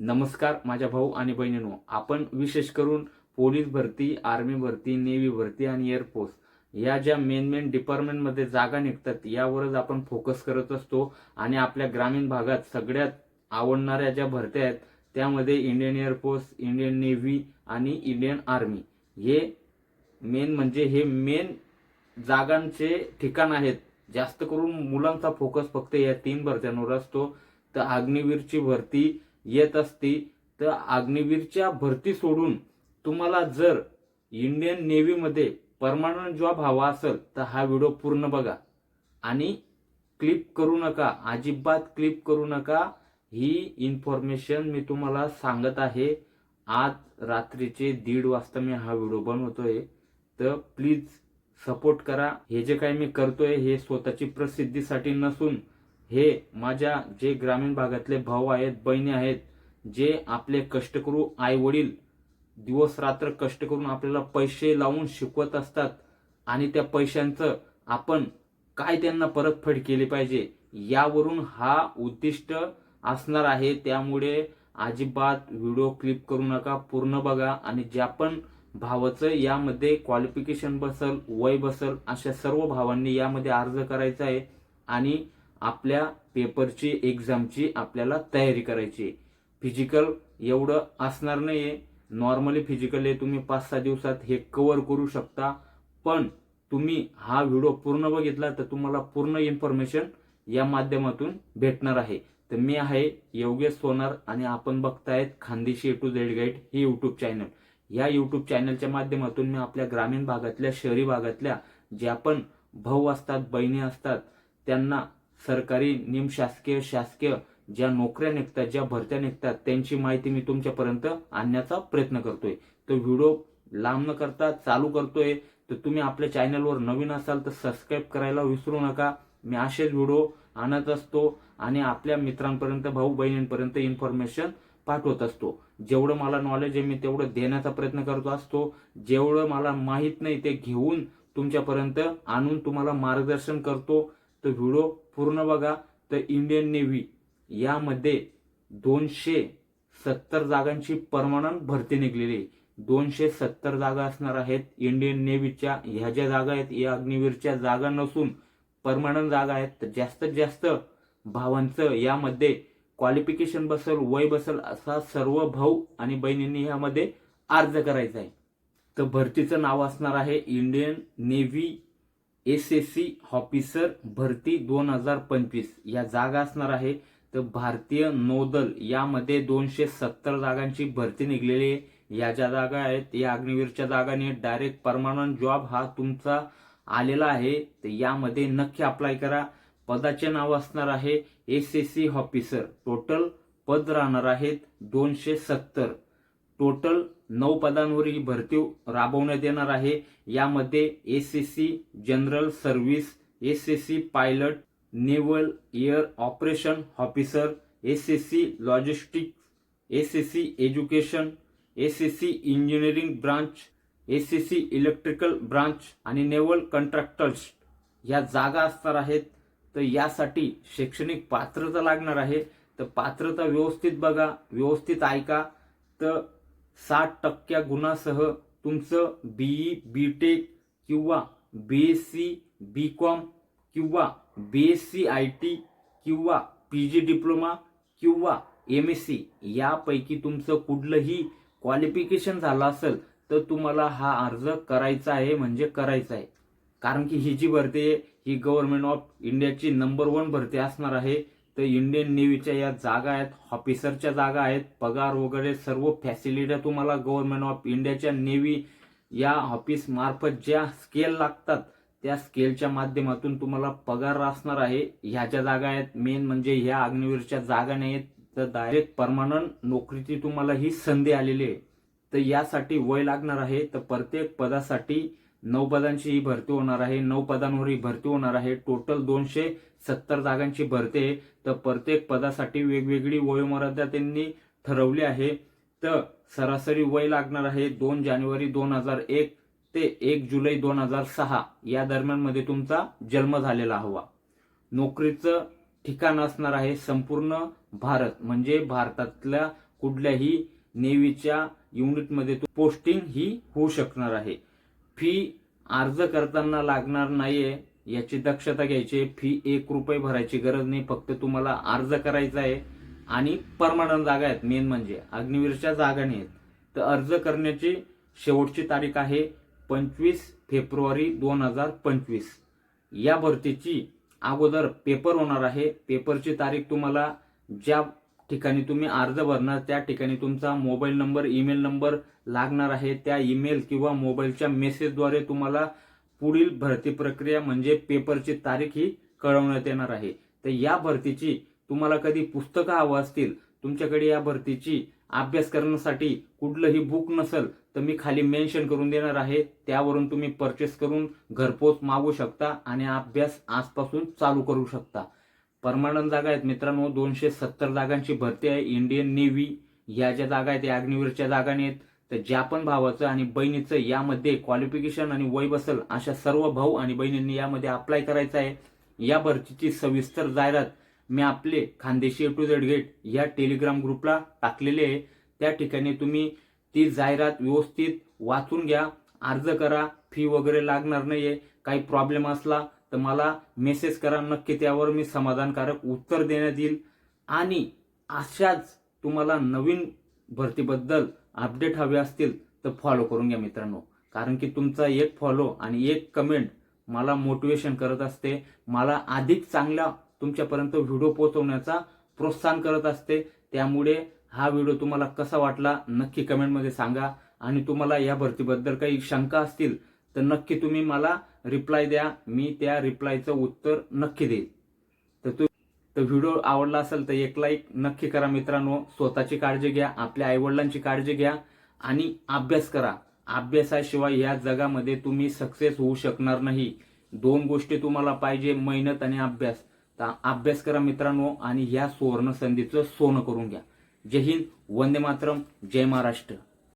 नमस्कार माझ्या भाऊ आणि बहिणींनो. आपण विशेष करून पोलीस भरती आर्मी भरती नेव्ही भरती आणि एअरफोर्स या ज्या मेन मेन डिपार्टमेंटमध्ये जागा निघतात यावरच आपण फोकस करत असतो आणि आपल्या ग्रामीण भागात सगळ्यात आवडणाऱ्या ज्या भरत्या आहेत त्यामध्ये Indian air force Indian navy आणि इंडियन आर्मी हे मेन म्हणजे हे मेन जागांचे ठिकाण आहेत. जास्त करून मुलांचा फोकस फक्त या तीन भरत्यांवर असतो. तर अग्निवीरची भरती येत असती तर अग्निवीरच्या भरती सोडून तुम्हाला जर इंडियन नेव्हीमध्ये परमानंट जॉब हवा असेल तर हा व्हिडिओ पूर्ण बघा. आणि क्लिप करू नका अजिबात क्लिप करू नका. ही इन्फॉर्मेशन मी तुम्हाला सांगत आहे. आज रात्रीचे दीड वाजता मी हा व्हिडिओ बनवतोय. तर प्लीज सपोर्ट करा. हे जे काही मी करतोय हे स्वतःची प्रसिद्धीसाठी नसून हे माझ्या जे ग्रामीण भागातले भाऊ आहेत बहिणी आहेत जे आपले कष्टकरू आई वडील दिवस रात्र कष्ट करून आपल्याला पैसे लावून शिकवत असतात आणि त्या पैशांचं आपण काय त्यांना परतफेड केली पाहिजे यावरून हा उद्दिष्ट असणार आहे. त्यामुळे अजिबात व्हिडिओ क्लिप करू नका पूर्ण बघा आणि ज्या पण भावाचं यामध्ये क्वालिफिकेशन बसल वय बसल अशा सर्व भावांनी यामध्ये अर्ज करायचा आहे आणि आपल्या पेपरची एक्झामची आपल्याला तयारी करायची. आहे फिजिकल एवढं असणार नाहीये. नॉर्मली फिजिकल हे तुम्ही पाच सहा दिवसात हे कव्हर करू शकता. पण तुम्ही हा व्हिडिओ पूर्ण बघितला तर तुम्हाला पूर्ण इन्फॉर्मेशन या माध्यमातून भेटणार आहे. तर मी आहे योगेश सोनार आणि आपण बघतायत Khandeshi A to Z guide हे युट्यूब चॅनल या युट्यूब चॅनलच्या माध्यमातून मी आपल्या ग्रामीण भागातल्या शहरी भागातल्या ज्या पण भाऊ असतात बहिणी असतात त्यांना सरकारी निमशासकीय शासकीय ज्या नोकऱ्या निघतात ज्या भरत्या निघतात त्यांची माहिती मी तुमच्यापर्यंत आणण्याचा प्रयत्न करतोय. तो व्हिडिओ लांब न करता चालू करतोय. तर तुम्ही आपल्या चॅनलवर नवीन असाल तर सबस्क्राईब करायला विसरू नका. मी असेच व्हिडिओ आणत असतो आणि आपल्या मित्रांपर्यंत भाऊ बहिणींपर्यंत इन्फॉर्मेशन पाठवत असतो. जेवढं मला नॉलेज आहे मी तेवढं देण्याचा प्रयत्न करतो असतो. जेवढं मला माहीत नाही ते घेऊन तुमच्यापर्यंत आणून तुम्हाला मार्गदर्शन करतो. तर व्हिडिओ पूर्ण बघा. तर इंडियन नेव्ही यामध्ये दोनशे सत्तर जागांची परमानंट भरती निघलेली आहे. दोनशे सत्तर जागा असणार आहेत इंडियन नेव्हीच्या. ह्या ज्या जागा आहेत या अग्निवीरच्या जागा नसून परमनंट जागा आहेत. तर जास्तीत जास्त भावांचं यामध्ये क्वालिफिकेशन बसल वय बसल असा सर्व भाऊ आणि बहिणींनी यामध्ये अर्ज करायचा आहे. तर भरतीचं नाव असणार आहे Indian navy S S C officer भरती दोन हजार पंचवीस या जागा असणार आहे. तर भारतीय नौदल यामध्ये दोनशे सत्तर जागांची भरती निघलेली आहे. या ज्या जागा आहेत या अग्निवीरच्या जागाने डायरेक्ट परमानंट जॉब हा तुमचा आलेला आहे. तर यामध्ये नक्की अप्लाय करा. पदाचे नाव असणार आहे S S C officer. Total पद राहणार आहेत दोनशे सत्तर. टोटल नऊ पदांवर ही भरती राबवण्यात येणार आहे. यामध्ये S S C general service S S C pilot naval air operation officer S S C logistics S S C education S S C engineering branch S S C electrical branch आणि naval contractors या जागा असणार आहेत. तर यासाठी शैक्षणिक पात्रता लागणार आहे. तर पात्रता व्यवस्थित बघा व्यवस्थित ऐका. तर साठ टक्क्या गुणासह तुमचं बीई बी टेक किंवा B S C B com किंवा B S C I T किंवा पी जी डिप्लोमा किंवा एम एस सी यापैकी तुमचं कुठलंही क्वालिफिकेशन झालं असेल तर तुम्हाला हा अर्ज करायचा आहे म्हणजे करायचा आहे. कारण की ही जी भरती आहे ही गव्हर्नमेंट ऑफ इंडियाची नंबर वन भरती असणार आहे. तर इंडियन नेव्हीच्या या जागा आहेत ऑफिसरच्या जागा आहेत पगार वगैरे सर्व फॅसिलिट्या तुम्हाला गव्हर्नमेंट ऑफ इंडियाच्या नेव्ही या ऑफिस मार्फत ज्या स्केल लागतात त्या स्केलच्या माध्यमातून तुम्हाला पगार असणार आहे. ह्या ज्या जागा आहेत मेन म्हणजे ह्या अग्निवीरच्या जागा नाही आहेत तर डायरेक्ट परमानंट नोकरीची तुम्हाला ही संधी आलेली आहे. तर यासाठी वय लागणार आहे तर प्रत्येक पदासाठी नऊ पदांची ही भरती होणार आहे. नऊ पदांवर ही भरती होणार आहे. टोटल दोनशे सत्तर जागांची भरती आहे. तर प्रत्येक पदासाठी वेगवेगळी वयोमर्यादा त्यांनी ठरवली आहे. तर सरासरी वय लागणार आहे दोन जानेवारी दोन हजार एक ते एक जुलै दोन हजार सहा. या दरम्यानमध्ये तुमचा जन्म झालेला हवा. नोकरीचं ठिकाण असणार आहे संपूर्ण भारत. म्हणजे भारतातल्या कुठल्याही नेव्हीच्या युनिटमध्ये पोस्टिंग ही होऊ शकणार आहे. फी अर्ज करताना लागणार नाहीये याची दक्षता घ्यायची फी एक रुपये भरायची गरज नाही. फक्त तुम्हाला अर्ज करायचा आहे आणि परमानंट जागा आहेत. मेन म्हणजे अग्निवीरच्या जागा नाहीत तर अर्ज करण्याची शेवटची तारीख आहे पंचवीस फेब्रुवारी दोन हजार पंचवीस. या भरतीची अगोदर पेपर होणार आहे. पेपरची तारीख तुम्हाला ज्या ठिकाणी तुम्ही अर्ज भरणार त्या ठिकाणी तुमचा मोबाईल नंबर ईमेल नंबर लागणार आहे. त्या ईमेल किंवा मोबाईलच्या मेसेजद्वारे तुम्हाला पुढील भरती प्रक्रिया म्हणजे पेपरची तारीख ही कळवण्यात येणार आहे. तर या भरतीची तुम्हाला कधी पुस्तकं हवं असतील तुमच्याकडे या भरतीची अभ्यास करण्यासाठी कुठलंही बुक नसेल तर मी खाली मेन्शन करून देणार आहे. त्यावरून तुम्ही परचेस करून घरपोच मागू शकता आणि अभ्यास आजपासून चालू करू शकता. परमानंट जागा आहेत. मित्रांनो दोनशे सत्तर जागांची भरती आहे. इंडियन नेव्ही या ज्या जागा आहेत या अग्निवीरच्या जागा आहेत. तर ज्या पण भावाचं आणि बहिणीचं यामध्ये क्वालिफिकेशन आणि वय बसल अशा सर्व भाऊ आणि बहिणींनी यामध्ये अप्लाय करायचं आहे. या भरतीची सविस्तर जाहिरात मी आपले Khandeshi A to Z gate या टेलिग्राम ग्रुपला टाकलेले आहे. त्या ठिकाणी तुम्ही ती जाहिरात व्यवस्थित वाचून घ्या. अर्ज करा. फी वगैरे लागणार नाही आहे काही प्रॉब्लेम असला तर मला मेसेज करा नक्की त्यावर मी समाधानकारक उत्तर देण्यात येईल. आणि अशाच तुम्हाला नवीन भरतीबद्दल अपडेट हवे असतील तर फॉलो करून घ्या मित्रांनो. कारण की तुमचा एक फॉलो आणि एक कमेंट मला मोटिवेशन करत असते. मला अधिक चांगला तुमच्यापर्यंत व्हिडिओ पोहोचवण्याचा प्रोत्साहन करत असते. त्यामुळे हा व्हिडिओ तुम्हाला कसा वाटला नक्की कमेंटमध्ये सांगा. आणि तुम्हाला या भरतीबद्दल काही शंका असतील तर नक्की तुम्ही मला रिप्लाय द्या. मी त्या रिप्लायचं उत्तर नक्की देईल तर तू तर व्हिडिओ आवडला असेल तर एक लाईक नक्की करा मित्रांनो. स्वतःची काळजी घ्या आपल्या आईवडिलांची काळजी घ्या आणि अभ्यास करा. अभ्यासाशिवाय या जगामध्ये तुम्ही सक्सेस होऊ शकणार नाही. दोन गोष्टी तुम्हाला पाहिजे मेहनत आणि अभ्यास. तर अभ्यास करा मित्रांनो आणि या सुवर्ण संधीचं सोनं करून घ्या. जय हिंद वंदे मातरम जय महाराष्ट्र.